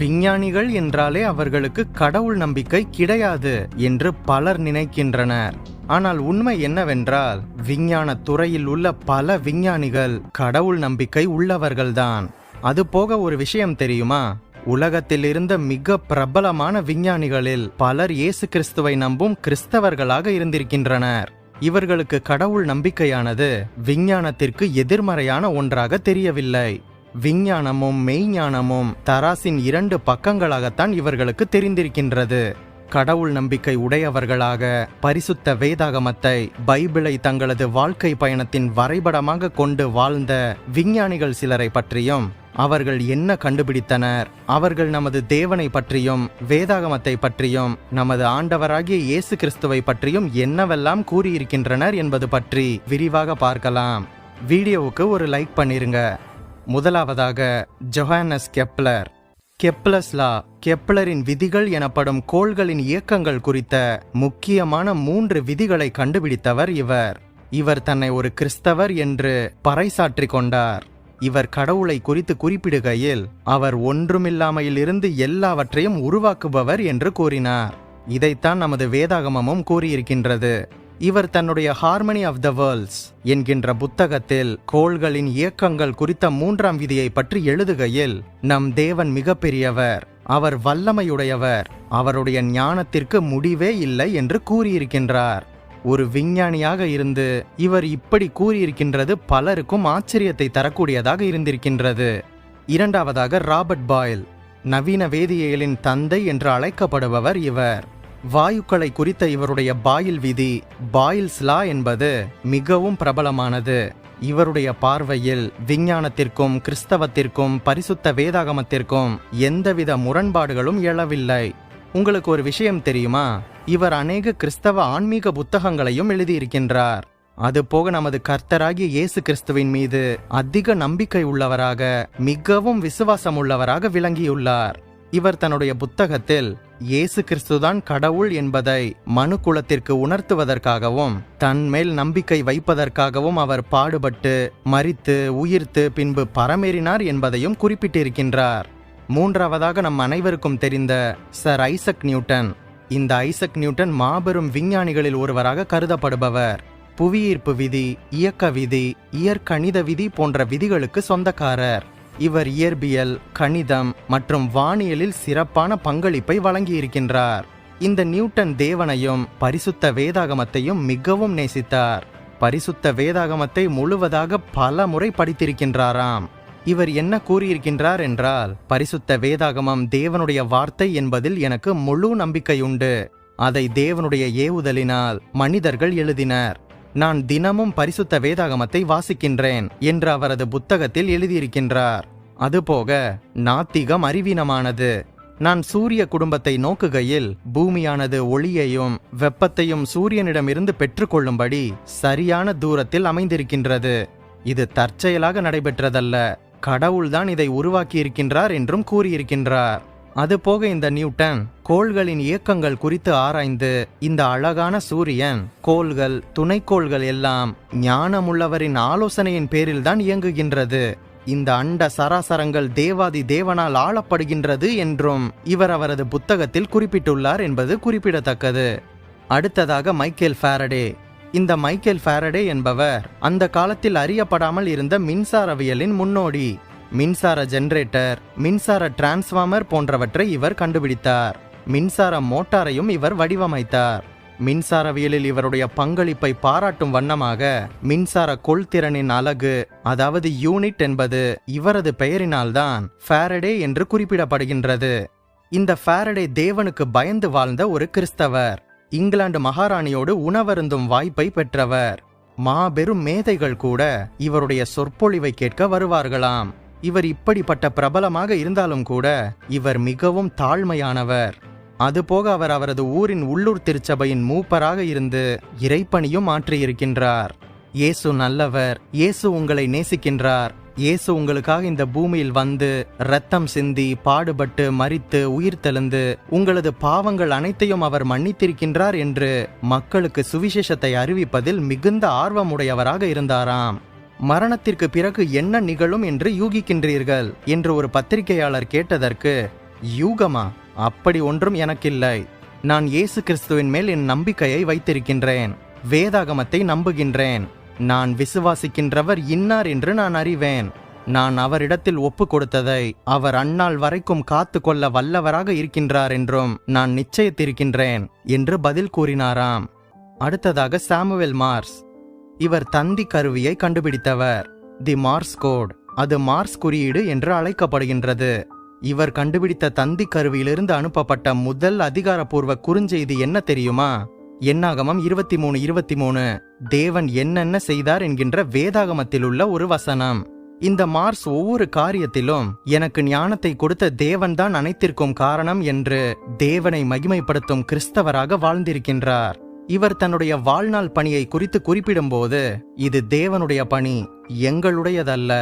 விஞ்ஞானிகள் என்றாலே அவர்களுக்கு கடவுள் நம்பிக்கை கிடையாது என்று பலர் நினைக்கின்றனர். ஆனால் உண்மை என்னவென்றால் விஞ்ஞான துறையில் உள்ள பல விஞ்ஞானிகள் கடவுள் நம்பிக்கை உள்ளவர்கள்தான். அது போக ஒரு விஷயம் தெரியுமா? உலகத்தில் இருந்த மிக பிரபலமான விஞ்ஞானிகளில் பலர் இயேசு கிறிஸ்துவை நம்பும் கிறிஸ்தவர்களாக இருந்திருக்கின்றனர். இவர்களுக்கு கடவுள் நம்பிக்கையானது விஞ்ஞானத்திற்கு எதிர்மறையான ஒன்றாக தெரியவில்லை. விஞ்ஞானமும் மெய்ஞானமும் தராசின் இரண்டு பக்கங்களாகத்தான் இவர்களுக்கு தெரிந்திருக்கின்றது. கடவுள் நம்பிக்கை உடையவர்களாக பரிசுத்த வேதாகமத்தை பைபிளை தங்களது வாழ்க்கை பயணத்தின் வரைபடமாக கொண்டு வாழ்ந்த விஞ்ஞானிகள் சிலரை பற்றியும் அவர்கள் என்ன கண்டுபிடித்தனர் அவர்கள் நமது தேவனை பற்றியும் வேதாகமத்தை பற்றியும் நமது ஆண்டவராகிய இயேசு கிறிஸ்துவை பற்றியும் என்னவெல்லாம் கூறியிருக்கின்றனர் என்பது பற்றி விரிவாக பார்க்கலாம். வீடியோவுக்கு ஒரு லைக் பண்ணிருங்க. முதலாவதாக ஜொஹானஸ் கெப்லர். கெப்லஸ் லா கெப்லரின் விதிகள் எனப்படும் கோள்களின் இயக்கங்கள் குறித்த முக்கியமான மூன்று விதிகளை கண்டுபிடித்தவர் இவர். இவர் தன்னை ஒரு கிறிஸ்தவர் என்று பறைசாற்றிக் கொண்டார். இவர் கடவுளை குறித்து குறிப்பிடுகையில் அவர் ஒன்றுமில்லாமையிலிருந்து எல்லாவற்றையும் உருவாக்குபவர் என்று கூறினார். இதைத்தான் நமது வேதாகமமும் கூறியிருக்கின்றது. இவர் தன்னுடைய ஹார்மனி ஆஃப் த வேர்ல்ட்ஸ் என்கின்ற புத்தகத்தில் கோள்களின் இயக்கங்கள் குறித்த மூன்றாம் விதியை பற்றி எழுதுகையில் நம் தேவன் மிகப்பெரியவர் அவர் வல்லமையுடையவர் அவருடைய ஞானத்திற்கு முடிவே இல்லை என்று கூறியிருக்கின்றார். ஒரு விஞ்ஞானியாக இருந்து இவர் இப்படி கூறியிருக்கின்றது பலருக்கும் ஆச்சரியத்தை தரக்கூடியதாக இருந்திருக்கின்றது. இரண்டாவதாக ராபர்ட் பாயில் நவீன வேதியியலின் தந்தை என்று அழைக்கப்படுபவர் இவர். வாயுக்களை குறித்த இவருடைய பாயில் விதி பாயில்ஸ் லா என்பது மிகவும் பிரபலமானது. இவருடைய பார்வையில் விஞ்ஞானத்திற்கும் கிறிஸ்தவத்திற்கும் பரிசுத்த வேதாகமத்திற்கும் எந்தவித முரண்பாடுகளும் எழவில்லை. உங்களுக்கு ஒரு விஷயம் தெரியுமா? இவர் அநேக கிறிஸ்தவ ஆன்மீக புத்தகங்களையும் எழுதியிருக்கின்றார். அதுபோக நமது கர்த்தராகிய இயேசு கிறிஸ்துவின் மீது அதிக நம்பிக்கை உள்ளவராக மிகவும் விசுவாசம் உள்ளவராக விளங்கியுள்ளார். இவர் தன்னுடைய புத்தகத்தில் இயேசு கிறிஸ்துதான் கடவுள் என்பதை மனு குலத்திற்கு உணர்த்துவதற்காகவும் தன்மேல் நம்பிக்கை வைப்பதற்காகவும் அவர் பாடுபட்டு மறித்து உயிர்த்து பின்பு பரமேறினார் என்பதையும் குறிப்பிட்டிருக்கின்றார். மூன்றாவதாக நம் அனைவருக்கும் தெரிந்த சர் ஐசக் நியூட்டன். இந்த ஐசக் நியூட்டன் மாபெரும் விஞ்ஞானிகளில் ஒருவராக கருதப்படுபவர். புவியீர்ப்பு விதி இயக்க விதி இயற்கணித விதி போன்ற விதிகளுக்கு சொந்தக்காரர். இவர் இயற்பியல் கணிதம் மற்றும் வானியலில் சிறப்பான பங்களிப்பை வழங்கியிருக்கின்றார். இந்த நியூட்டன் தேவனையும் பரிசுத்த வேதாகமத்தையும் மிகவும் நேசித்தார். பரிசுத்த வேதாகமத்தை முழுவதாக பல முறை படித்திருக்கின்றாராம். இவர் என்ன கூறியிருக்கின்றார் என்றால் பரிசுத்த வேதாகமம் தேவனுடைய வார்த்தை என்பதில் எனக்கு முழு நம்பிக்கையுண்டு. அதை தேவனுடைய ஏவுதலினால் மனிதர்கள் எழுதினர். நான் தினமும் பரிசுத்த வேதாகமத்தை வாசிக்கின்றேன் என்று அவரது புத்தகத்தில் எழுதியிருக்கின்றார். அதுபோக நாத்திகம் அறிவீனமானது. நான் சூரிய குடும்பத்தை நோக்குகையில் பூமியானது ஒளியையும் வெப்பத்தையும் சூரியனிடமிருந்து பெற்றுக்கொள்ளும்படி சரியான தூரத்தில் அமைந்திருக்கின்றது. இது தற்செயலாக நடைபெற்றதல்ல. கடவுள்தான் இதை உருவாக்கியிருக்கின்றார் என்றும் கூறியிருக்கின்றார். அதுபோக இந்த நியூட்டன் கோள்களின் இயக்கங்கள் குறித்து ஆராய்ந்து இந்த அழகான சூரியன் கோள்கள் துணைக்கோள்கள் எல்லாம் ஞானமுள்ளவரின் ஆலோசனையின் பேரில்தான் இயங்குகின்றது. இந்த அண்ட சராசரங்கள் தேவாதி தேவனால் ஆளப்படுகின்றது என்றும் இவர் அவரது புத்தகத்தில் குறிப்பிட்டுள்ளார் என்பது குறிப்பிடத்தக்கது. அடுத்ததாக மைக்கேல் ஃபாரடே. இந்த மைக்கேல் ஃபாரடே என்பவர் அந்த காலத்தில் அறியப்படாமல் இருந்த மின்சாரவியலின் முன்னோடி. மின்சார ஜெனரேட்டர் மின்சார டிரான்ஸ்ஃபார்மர் போன்றவற்றை இவர் கண்டுபிடித்தார். மின்சார மோட்டாரையும் இவர் வடிவமைத்தார். மின்சாரவியலில் இவருடைய பங்களிப்பை பாராட்டும் வண்ணமாக மின்சார கொள்திறனின் அலகு அதாவது யூனிட் என்பது இவரது பெயரினால்தான் ஃபேரடே என்று குறிப்பிடப்படுகின்றது. இந்த ஃபாரடே தேவனுக்கு பயந்து வாழ்ந்த ஒரு கிறிஸ்தவர். இங்கிலாந்து மகாராணியோடு உணவருந்தும் வாய்ப்பை பெற்றவர். மாபெரும் மேதைகள் கூட இவருடைய சொற்பொழிவை கேட்க வருவார்களாம். இவர் இப்படிப்பட்ட பிரபலமாக இருந்தாலும் கூட இவர் மிகவும் தாழ்மையானவர். அதுபோக அவர் அவரது ஊரின் உள்ளூர் திருச்சபையின் மூப்பராக இருந்து இறைப்பணியும் ஆற்றியிருக்கின்றார். இயேசு நல்லவர் இயேசு உங்களை நேசிக்கின்றார். இயேசு உங்களுக்காக இந்த பூமியில் வந்து ரத்தம் சிந்தி பாடுபட்டு மரித்து உயிர் தெழுந்து உங்களது பாவங்கள் அனைத்தையும் அவர் மன்னித்திருக்கின்றார் என்று மக்களுக்கு சுவிசேஷத்தை அறிவிப்பதில் மிகுந்த ஆர்வமுடையவராக இருந்தாராம். மரணத்திற்கு பிறகு என்ன நிகழும் என்று யூகிக்கின்றீர்கள்? என்று ஒரு பத்திரிகையாளர் கேட்டதற்கு யூகமா? அப்படி ஒன்றும் எனக்கில்லை. நான் இயேசு கிறிஸ்துவின் மேல் என் நம்பிக்கையை வைத்திருக்கின்றேன். வேதாகமத்தை நம்புகின்றேன். நான் விசுவாசிக்கின்றவர் இன்னார் என்று நான் அறிவேன். நான் அவரிடத்தில் ஒப்பு கொடுத்ததை அவர் அந்நாள் வரைக்கும் காத்து கொள்ள வல்லவராக இருக்கின்றார் என்றும் நான் நிச்சயத்திருக்கின்றேன் என்று பதில் கூறினாராம். அடுத்ததாக சாமுவேல் மார்ஸ் இவர் தந்தி கருவியை கண்டுபிடித்தவர். தி மார்ஸ் கோட் அது மார்ஸ் குறியீடு என்று அழைக்கப்படுகின்றது. இவர் கண்டுபிடித்த தந்தி கருவியிலிருந்து அனுப்பப்பட்ட முதல் அதிகாரப்பூர்வ குறுஞ்செய்தி என்ன தெரியுமா? எண்ணாகமம் இருபத்தி மூணு இருபத்தி மூணு தேவன் என்னென்ன செய்தார் என்கின்ற வேதாகமத்தில் உள்ள ஒரு வசனம். இந்த மார்ஸ் ஒவ்வொரு காரியத்திலும் எனக்கு ஞானத்தை கொடுத்த தேவன்தான் அனைத்திற்கும் காரணம் என்று தேவனை மகிமைப்படுத்தும் கிறிஸ்தவராக வாழ்ந்திருக்கின்றார். இவர் தன்னுடைய வாழ்நாள் பணியை குறித்து குறிப்பிடும்போது இது தேவனுடைய பணி எங்களுடையதல்ல.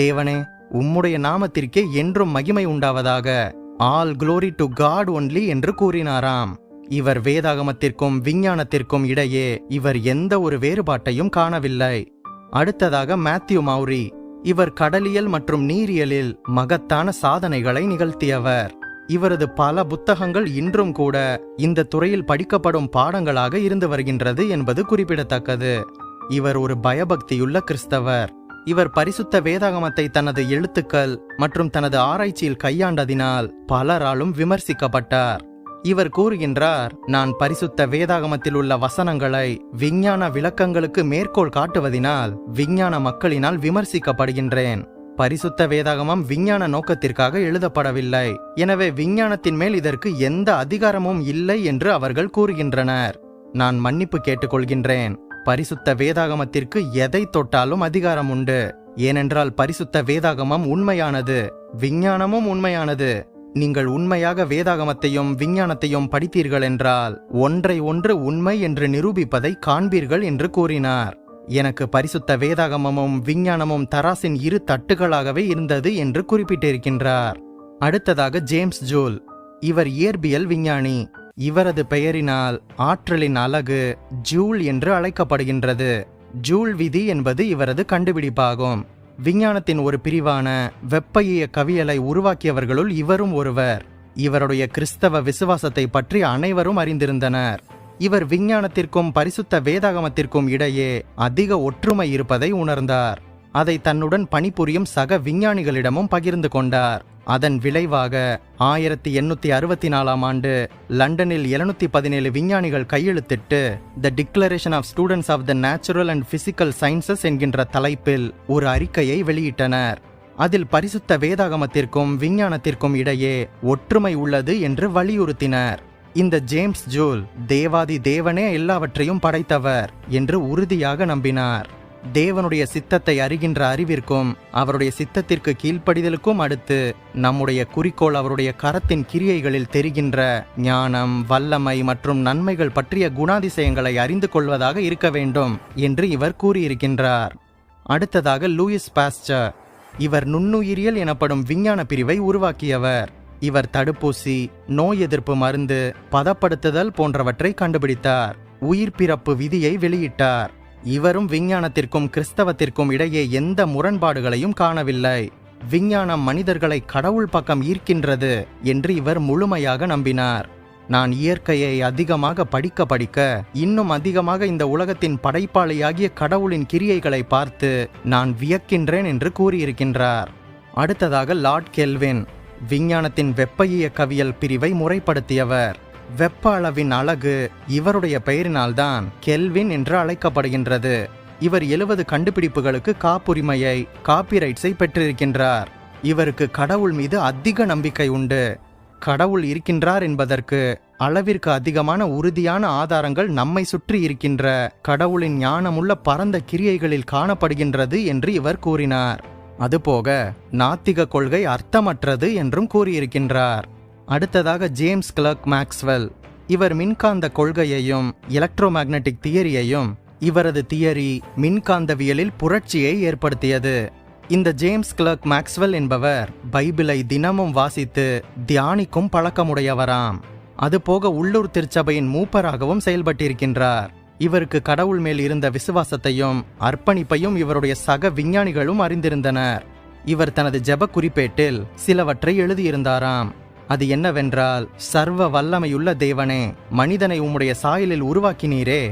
தேவனே உம்முடைய நாமத்திற்கே என்றும் மகிமை உண்டாவதாக. All glory to God only என்று கூறினாராம். இவர் வேதாகமத்திற்கும் விஞ்ஞானத்திற்கும் இடையே இவர் எந்த ஒரு வேறுபாட்டையும் காணவில்லை. அடுத்ததாக மேத்யூ மௌரி இவர் கடலியல் மற்றும் நீரியலில் மகத்தான சாதனைகளை நிகழ்த்தியவர். இவரது பல புத்தகங்கள் இன்றும் கூட இந்த துறையில் படிக்கப்படும் பாடங்களாக இருந்து வருகின்றது என்பது குறிப்பிடத்தக்கது. இவர் ஒரு பயபக்தியுள்ள கிறிஸ்தவர். இவர் பரிசுத்த வேதாகமத்தை தனது எழுத்துக்கள் மற்றும் தனது ஆராய்ச்சியில் கையாண்டதினால் பலராலும் விமர்சிக்கப்பட்டார். இவர் கூறுகின்றார் நான் பரிசுத்த வேதாகமத்தில் உள்ள வசனங்களை விஞ்ஞான விளக்கங்களுக்கு மேற்கோள் காட்டுவதினால் விஞ்ஞான மக்களினால் விமர்சிக்கப்படுகின்றேன். பரிசுத்த வேதாகமம் விஞ்ஞான நோக்கத்திற்காக எழுதப்படவில்லை. எனவே விஞ்ஞானத்தின் மேல் இதற்கு எந்த அதிகாரமும் இல்லை என்று அவர்கள் கூறுகின்றனர். நான் மன்னிப்பு கேட்டுக்கொள்கின்றேன். பரிசுத்த வேதாகமத்திற்கு எதை தொட்டாலும் அதிகாரம் உண்டு. ஏனென்றால் பரிசுத்த வேதாகமம் உண்மையானது. விஞ்ஞானமும் உண்மையானது. நீங்கள் உண்மையாக வேதாகமத்தையும் விஞ்ஞானத்தையும் படித்தீர்கள் என்றால் ஒன்றை ஒன்று உண்மை என்று நிரூபிப்பதை காண்பீர்கள் என்று கூறினார். எனக்கு பரிசுத்த வேதாகமமும் விஞ்ஞானமும் தராசின் இரு தட்டுகளாகவே இருந்தது என்று குறிப்பிட்டிருக்கின்றார். அடுத்ததாக ஜேம்ஸ் ஜூல் இவர் இயற்பியல் விஞ்ஞானி. இவரது பெயரினால் ஆற்றலின் அலகு ஜூல் என்று அழைக்கப்படுகின்றது. ஜூல் விதி என்பது இவரது கண்டுபிடிப்பாகும். விஞ்ஞானத்தின் ஒரு பிரிவான வெப்பயிய கவியலை உருவாக்கியவர்களுள் இவரும் ஒருவர். இவருடைய கிறிஸ்தவ விசுவாசத்தை பற்றி அனைவரும் அறிந்திருந்தனர். இவர் விஞ்ஞானத்திற்கும் பரிசுத்த வேதாகமத்திற்கும் இடையே அதிக ஒற்றுமை இருப்பதை உணர்ந்தார். அதை தன்னுடன் பணிபுரியும் சக விஞ்ஞானிகளிடமும் பகிர்ந்து கொண்டார். அதன் விளைவாக ஆயிரத்தி எண்ணூத்தி அறுபத்தி நாலாம் ஆண்டு லண்டனில் எழுநூத்தி பதினேழு விஞ்ஞானிகள் கையெழுத்திட்டு the declaration of students of the natural and physical sciences என்கின்ற தலைப்பில் ஒரு அறிக்கையை வெளியிட்டனர். அதில் பரிசுத்த வேதாகமத்திற்கும் விஞ்ஞானத்திற்கும் இடையே ஒற்றுமை உள்ளது என்று வலியுறுத்தினர். இந்த ஜேம்ஸ் ஜூல் தேவாதி தேவனே எல்லாவற்றையும் படைத்தவர் என்று உறுதியாக நம்பினார். தேவனுடைய சித்தத்தை அறிகின்ற அறிவிற்கும் அவருடைய சித்தத்திற்கு கீழ்ப்படிதலுக்கும் அடுத்து நம்முடைய குறிக்கோள் அவருடைய கரத்தின் கிரியைகளில் தெரிகின்ற ஞானம் வல்லமை மற்றும் நன்மைகள் பற்றிய குணாதிசயங்களை அறிந்து கொள்வதாக இருக்க வேண்டும் என்று இவர் கூறியிருக்கின்றார். அடுத்ததாக லூயிஸ் பாஸ்டர் இவர் நுண்ணுயிரியல் எனப்படும் விஞ்ஞான பிரிவை உருவாக்கியவர். இவர் தடுப்பூசி நோய் எதிர்ப்பு மருந்து பதப்படுத்துதல் போன்றவற்றை கண்டுபிடித்தார். உயிர் பிறப்பு விதியை வெளியிட்டார். இவரும் விஞ்ஞானத்திற்கும் கிறிஸ்தவத்திற்கும் இடையே எந்த முரண்பாடுகளையும் காணவில்லை. விஞ்ஞானம் மனிதர்களை கடவுள் பக்கம் ஈர்க்கின்றது என்று இவர் முழுமையாக நம்பினார். நான் இயற்கையை அதிகமாக படிக்க படிக்க இன்னும் அதிகமாக இந்த உலகத்தின் படைப்பாளியாகிய கடவுளின் கிரியைகளை பார்த்து நான் வியக்கின்றேன் என்று கூறியிருக்கின்றார். அடுத்ததாக லார்ட் கெல்வின் விஞ்ஞானத்தின் வெப்ப இயக்கவியல் பிரிவை முறைப்படுத்தியவர். வெப்ப அளவின் அலகு இவருடைய பெயரினால்தான் கெல்வின் என்று அழைக்கப்படுகின்றது. இவர் எழுபது கண்டுபிடிப்புகளுக்கு காப்புரிமையை காப்பிரைட்ஸை பெற்றிருக்கின்றார். இவருக்கு கடவுள் மீது அதிக நம்பிக்கை உண்டு. கடவுள் இருக்கின்றார் என்பதற்கு அளவிற்கு அதிகமான உறுதியான ஆதாரங்கள் நம்மை சுற்றி இருக்கின்ற கடவுளின் ஞானமுள்ள பரந்த கிரியைகளில் காணப்படுகின்றது என்று இவர் கூறினார். அதுபோக நாத்திக கொள்கை அர்த்தமற்றது என்றும் கூறியிருக்கின்றார். அடுத்ததாக ஜேம்ஸ் கிளர்க் மேக்ஸ்வெல் இவர் மின்காந்த கொள்கையையும் எலக்ட்ரோமேக்னட்டிக் தியரியையும் இவரது தியரி மின்காந்தவியலில் புரட்சியை ஏற்படுத்தியது. இந்த ஜேம்ஸ் கிளர்க் மேக்ஸ்வெல் என்பவர் பைபிளை தினமும் வாசித்து தியானிக்கும் பழக்கமுடையவராம். அதுபோக உள்ளூர் திருச்சபையின் மூப்பராகவும் செயல்பட்டிருக்கின்றார். இவருக்கு கடவுள் மேல் இருந்த விசுவாசத்தையும் அர்ப்பணிப்பையும் இவருடைய சக விஞ்ஞானிகளும் அறிந்திருந்தனர். இவர் தனது ஜெப குறிப்பேட்டில் சிலவற்றை எழுதியிருந்தாராம். அது என்னவென்றால் சர்வ வல்லமையுள்ள தேவனே மனிதனை உம்முடைய சாயலில் உருவாக்கினீரே.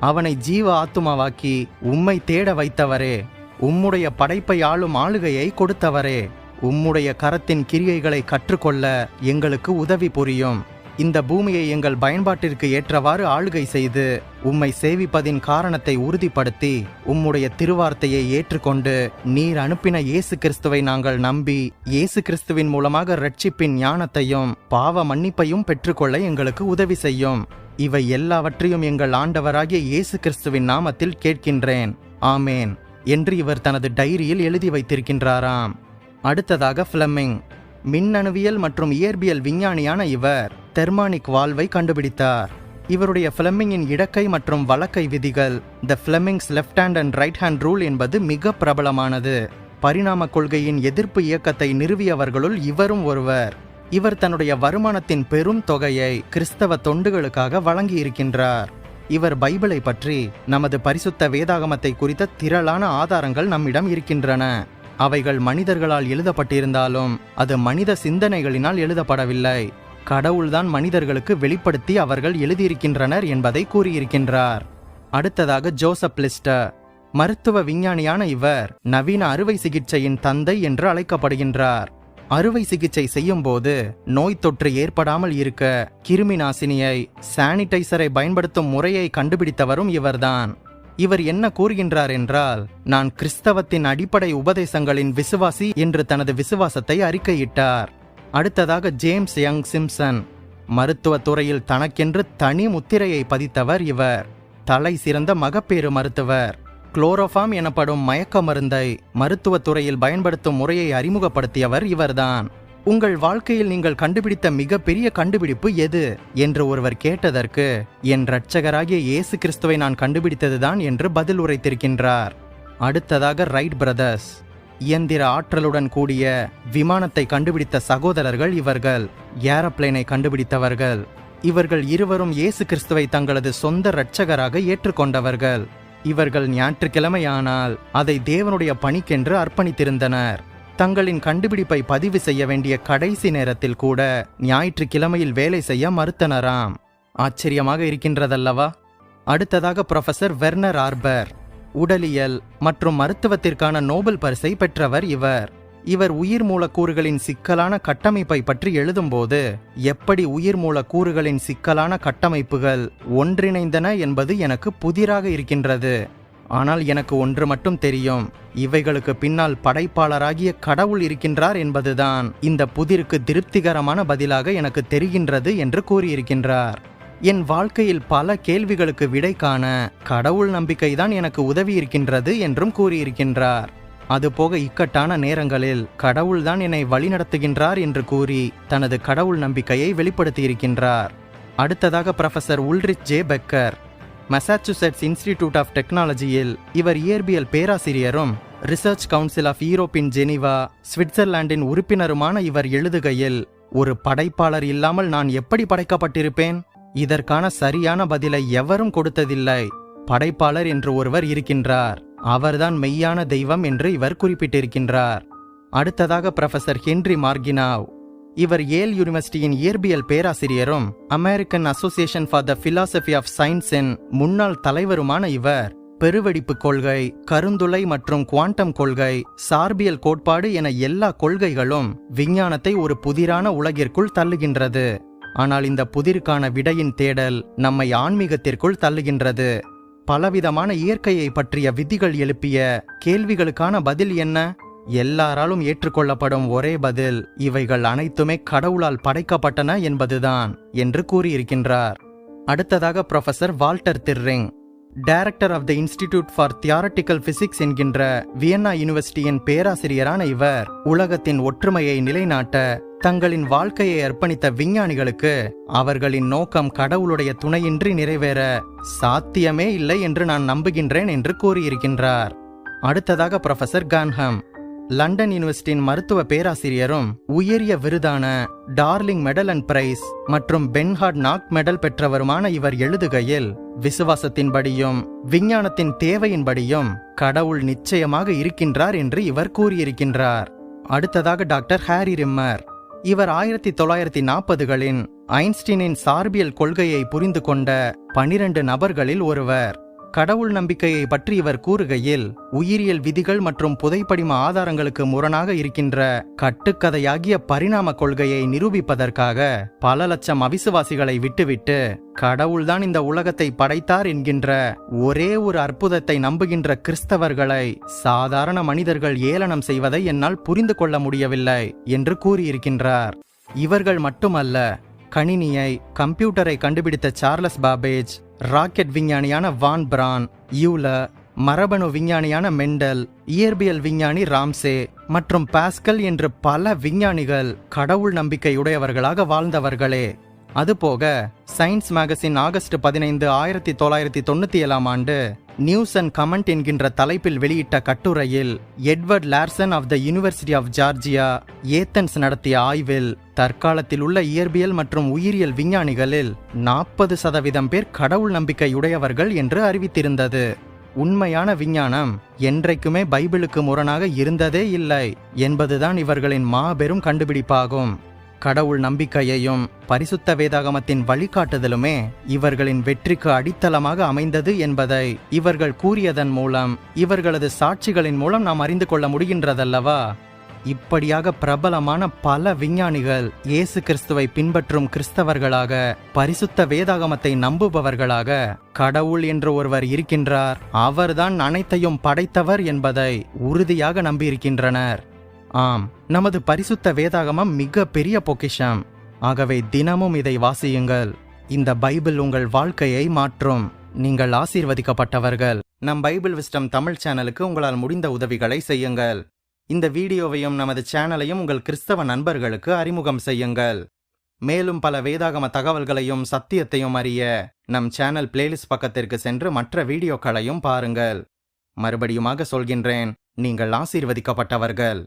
அவனை ஜீவ ஆத்துமாவாக்கி உம்மை தேட வைத்தவரே. உம்முடைய படைப்பை ஆளும் ஆளுகையை கொடுத்தவரே. உம்முடைய கரத்தின் கிரியைகளை கற்றுக்கொள்ள எங்களுக்கு உதவி புரியும். இந்த பூமியை எங்கள் பயன்பாட்டிற்கு ஏற்றவாறு ஆளுகை செய்து உம்மை சேவிப்பதின் காரணத்தை உறுதிப்படுத்தி உம்முடைய திருவார்த்தையை ஏற்றுக்கொண்டு நீர் அனுப்பின இயேசு கிறிஸ்துவை நாங்கள் நம்பி இயேசு கிறிஸ்துவின் மூலமாக ரட்சிப்பின் ஞானத்தையும் பாவ மன்னிப்பையும் பெற்றுக்கொள்ள எங்களுக்கு உதவி செய்யும். இவை எல்லாவற்றையும் எங்கள் ஆண்டவராகிய இயேசு கிறிஸ்துவின் நாமத்தில் கேட்கின்றேன். ஆமேன். என்று இவர் தனது டைரியில் எழுதி வைத்திருக்கின்றாராம். அடுத்ததாக ஃபிளமிங். மின்னணுவியல் மற்றும் இயற்பியல் விஞ்ஞானியான இவர் தெர்மானிக் வால்வை கண்டுபிடித்தார். இவருடைய ஃபிளமிங்கின் இடக்கை மற்றும் வலக்கை விதிகள் the Fleming's left hand and right hand rule என்பது மிக பிரபலமானது. பரிணாம கொள்கையின் எதிர்ப்பு இயக்கத்தை நிறுவியவர்களுள் இவரும் ஒருவர். இவர் தன்னுடைய வருமானத்தின் பெரும் தொகையை கிறிஸ்தவ தொண்டுகளுக்காக வழங்கியிருக்கின்றார். இவர் பைபிளை பற்றி நமது பரிசுத்த வேதாகமத்தை குறித்த திரளான ஆதாரங்கள் நம்மிடம் இருக்கின்றன. அவைகள் மனிதர்களால் எழுதப்பட்டிருந்தாலும் அது மனித சிந்தனைகளினால் எழுதப்படவில்லை. கடவுள்தான் மனிதர்களுக்கு வெளிப்படுத்தி அவர்கள் எழுதியிருக்கின்றனர் என்பதை கூறியிருக்கின்றார். அடுத்ததாக ஜோசப் லிஸ்டர். மருத்துவ விஞ்ஞானியான இவர் நவீன அறுவை சிகிச்சையின் தந்தை என்று அழைக்கப்படுகின்றார். அறுவை சிகிச்சை செய்யும் போது நோய் தொற்று ஏற்படாமல் இருக்க கிருமி நாசினியை சானிடைசரை பயன்படுத்தும் முறையை கண்டுபிடித்தவரும் இவர்தான். இவர் என்ன கூறுகின்றார் என்றால் நான் கிறிஸ்தவத்தின் அடிப்படை உபதேசங்களின் விசுவாசி என்று தனது விசுவாசத்தை அறிக்கையிட்டார். அடுத்ததாக ஜேம்ஸ் யங் சிம்சன் மருத்துவ துறையில் தனக்கென்று தனி முத்திரையை பதித்தவர் இவர். தலை சிறந்த மகப்பேறு மருத்துவர். குளோரோஃபாம் எனப்படும் மயக்க மருந்தை மருத்துவத் துறையில் பயன்படுத்தும் முறையை அறிமுகப்படுத்தியவர் இவர்தான். உங்கள் வாழ்க்கையில் நீங்கள் கண்டுபிடித்த மிகப்பெரிய கண்டுபிடிப்பு எது? என்று ஒருவர் கேட்டதற்கு என் இரட்சகராகிய இயேசு கிறிஸ்துவை நான் கண்டுபிடித்ததுதான் என்று பதில் உரைத்திருக்கின்றார். அடுத்ததாக ரைட் பிரதர்ஸ். இயந்திர ஆற்றலுடன் கூடிய விமானத்தை கண்டுபிடித்த சகோதரர்கள் இவர்கள். ஏரோப்ளேனை கண்டுபிடித்தவர்கள். இவர்கள் இருவரும் இயேசு கிறிஸ்துவை தங்களது சொந்த இரட்சகராக ஏற்றுக்கொண்டவர்கள். இவர்கள் ஞாயிற்றுக்கிழமையானால் அதை தேவனுடைய பணிக்கென்று அர்ப்பணித்திருந்தனர். தங்களின் கண்டுபிடிப்பை பதிவு செய்ய வேண்டிய கடைசி நேரத்தில் கூட ஞாயிற்றுக்கிழமையில் வேலை செய்ய மறுத்தனராம். ஆச்சரியமாக இருக்கின்றதல்லவா? அடுத்ததாக ப்ரொஃபசர் வெர்னர் ஆர்பர் உடலியல் மற்றும் மருத்துவத்திற்கான நோபல் பரிசை பெற்றவர் இவர். இவர் உயிர் மூலக்கூறுகளின் சிக்கலான கட்டமைப்பை பற்றி எழுதும்போது எப்படி உயிர் மூலக்கூறுகளின் சிக்கலான கட்டமைப்புகள் ஒன்றிணைந்தன என்பது எனக்கு புதிராக இருக்கின்றது. ஆனால் எனக்கு ஒன்று மட்டும் தெரியும் இவைகளுக்கு பின்னால் படைப்பாளராகிய கடவுள் இருக்கின்றார் என்பதுதான். இந்த புதிருக்கு திருப்திகரமான பதிலாக எனக்கு தெரிகின்றது என்று கூறியிருக்கின்றார். என் வாழ்க்கையில் பல கேள்விகளுக்கு விடை காண கடவுள் நம்பிக்கைதான் எனக்கு உதவி இருக்கின்றது என்றும் கூறியிருக்கின்றார். அதுபோக இக்கட்டான நேரங்களில் கடவுள்தான் என்னை வழிநடத்துகின்றார் என்று கூறி தனது கடவுள் நம்பிக்கையை வெளிப்படுத்தியிருக்கின்றார். அடுத்ததாக professor Ulrich J Becker Massachusetts Institute of டெக்னாலஜியில் இவர் இயற்பியல் பேராசிரியரும் ரிசர்ச் கவுன்சில் ஆஃப் யூரோப்பின் ஜெனிவா சுவிட்சர்லாந்தின் உறுப்பினருமான இவர் எழுதுகையில் ஒரு படைப்பாளர் இல்லாமல் நான் எப்படி படைக்கப்பட்டிருப்பேன்? இதற்கான சரியான பதிலை எவரும் கொடுத்ததில்லை. படைப்பாளர் என்று ஒருவர் இருக்கின்றார். அவர்தான் மெய்யான தெய்வம் என்று இவர் குறிப்பிட்டிருக்கின்றார். அடுத்ததாக ப்ரொஃபசர் ஹென்றி மார்கினாவ். இவர் ஏல் யூனிவர்சிட்டியின் இயற்பியல் பேராசிரியரும் American Association for the Philosophy of சயின்ஸின் முன்னாள் தலைவருமான இவர். பெருவெடிப்பு கொள்கை கருந்துளை மற்றும் குவாண்டம் கொள்கை சார்பியல் கோட்பாடு என எல்லா கொள்கைகளும் விஞ்ஞானத்தை ஒரு புதிரான உலகிற்குள் தள்ளுகின்றது. ஆனால் இந்த புதிருக்கான விடையின் தேடல் நம்மை ஆன்மீகத்திற்குள் தள்ளுகின்றது. பலவிதமான இயற்கையை பற்றிய விதிகள் எழுப்பிய கேள்விகளுக்கான பதில் என்ன? எல்லாராலும் ஏற்றுக்கொள்ளப்படும் ஒரே பதில் இவைகள் அனைத்துமே கடவுளால் படைக்கப்பட்டன என்பதுதான் என்று கூறியிருக்கின்றார். அடுத்ததாக professor Walter Thirring. Director of the Institute for Theoretical Physics என்கின்ற வியன்னா யூனிவர்சிட்டியின் பேராசிரியரான இவர் உலகத்தின் ஒற்றுமையை நிலைநாட்ட தங்களின் வாழ்க்கையை அர்ப்பணித்த விஞ்ஞானிகளுக்கு அவர்களின் நோக்கம் கடவுளுடைய துணையின்றி நிறைவேற சாத்தியமே இல்லை என்று நான் நம்புகின்றேன் என்று கூறியிருக்கின்றார். அடுத்ததாக ப்ரொஃபசர் கான்ஹம் லண்டன் யூனிவர்சிட்டியின் மருத்துவ பேராசிரியரும் உயரிய விருதான டார்லிங் மெடல் அண்ட் பிரைஸ் மற்றும் பென்ஹார்ட் நாக் மெடல் பெற்றவருமான இவர் எழுதுகையில் விசுவாசத்தின்படியும் விஞ்ஞானத்தின் தேவையின்படியும் கடவுள் நிச்சயமாக இருக்கின்றார் என்று இவர் கூறியிருக்கின்றார். அடுத்ததாக டாக்டர் ஹாரி ரிம்மர். இவர் ஆயிரத்தி தொள்ளாயிரத்தி நாற்பதுகளின் ஐன்ஸ்டீனின் சார்பியல் கொள்கையை புரிந்து கொண்ட பனிரெண்டு நபர்களில் ஒருவர். கடவுள் நம்பிக்கையை பற்றி இவர் கூறுகையில் உயிரியல் விதிகள் மற்றும் புதைப்படிம ஆதாரங்களுக்கு முரணாக இருக்கின்ற கட்டுக்கதையாகிய பரிணாம கொள்கையை நிரூபிப்பதற்காக பல லட்சம் அவிசுவாசிகளை விட்டுவிட்டு கடவுள்தான் இந்த உலகத்தை படைத்தார் என்கின்ற ஒரே ஒரு அற்புதத்தை நம்புகின்ற கிறிஸ்தவர்களை சாதாரண மனிதர்கள் ஏளனம் செய்வதை என்னால் புரிந்து கொள்ள முடியவில்லை என்று கூறியிருக்கின்றார். இவர்கள் மட்டுமல்ல கணினியை கம்ப்யூட்டரை கண்டுபிடித்த சார்லஸ் பாபேஜ் ராக்கெட் விஞ்ஞானியான வான் பிரான் யூல மரபணு விஞ்ஞானியான மெண்டல் இயற்பியல் விஞ்ஞானி ராம்சே மற்றும் பாஸ்கல் என்று பல விஞ்ஞானிகள் கடவுள் நம்பிக்கையுடையவர்களாக வாழ்ந்தவர்களே. அதுபோக சயின்ஸ் மேகசின் ஆகஸ்ட் பதினைந்து ஆயிரத்தி தொள்ளாயிரத்தி தொண்ணூத்தி ஏழாம் ஆண்டு நியூஸ் அண்ட் கமெண்ட் என்கின்ற தலைப்பில் வெளியிட்ட கட்டுரையில் Edward Larson of the University of Georgia Athens நடத்திய ஆய்வில் தற்காலத்தில் உள்ள இயற்பியல் மற்றும் உயிரியல் விஞ்ஞானிகளில் நாற்பது சதவீதம் பேர் கடவுள் நம்பிக்கையுடையவர்கள் என்று அறிவித்திருந்தது. உண்மையான விஞ்ஞானம் என்றைக்குமே பைபிளுக்கு முரணாக இருந்ததே இல்லை என்பதுதான் இவர்களின் மாபெரும் கண்டுபிடிப்பாகும். கடவுள் நம்பிக்கையையும் பரிசுத்த வேதாகமத்தின் வழிகாட்டுதலுமே இவர்களின் வெற்றிக்கு அடித்தளமாக அமைந்தது என்பதை இவர்கள் கூறியதன் மூலம் இவர்களது சாட்சிகளின் மூலம் நாம் அறிந்து கொள்ள முடிகின்றதல்லவா? இப்படியாக பிரபலமான பல விஞ்ஞானிகள் இயேசு கிறிஸ்துவை பின்பற்றும் கிறிஸ்தவர்களாக பரிசுத்த வேதாகமத்தை நம்புபவர்களாக கடவுள் என்று ஒருவர் இருக்கின்றார். அவர்தான் அனைத்தையும் படைத்தவர் என்பதை உறுதியாக நம்பியிருக்கின்றனர். ஆம் நமது பரிசுத்த வேதாகமம் மிக பெரிய பொக்கிஷம். ஆகவே தினமும் இதை வாசியுங்கள். இந்த பைபிள் உங்கள் வாழ்க்கையை மாற்றும். நீங்கள் ஆசீர்வதிக்கப்பட்டவர்கள். நம் பைபிள் விஸ்டம் தமிழ் சேனலுக்கு உங்களால் முடிந்த உதவிகளை செய்யுங்கள். இந்த வீடியோவையும் நமது சேனலையும் உங்கள் கிறிஸ்தவ நண்பர்களுக்கு அறிமுகம் செய்யுங்கள். மேலும் பல வேதாகம தகவல்களையும் சத்தியத்தையும் அறிய நம் சேனல் பிளேலிஸ்ட் பக்கத்திற்கு சென்று மற்ற வீடியோக்களையும் பாருங்கள். மறுபடியுமாக சொல்கின்றேன் நீங்கள் ஆசீர்வதிக்கப்பட்டவர்கள்.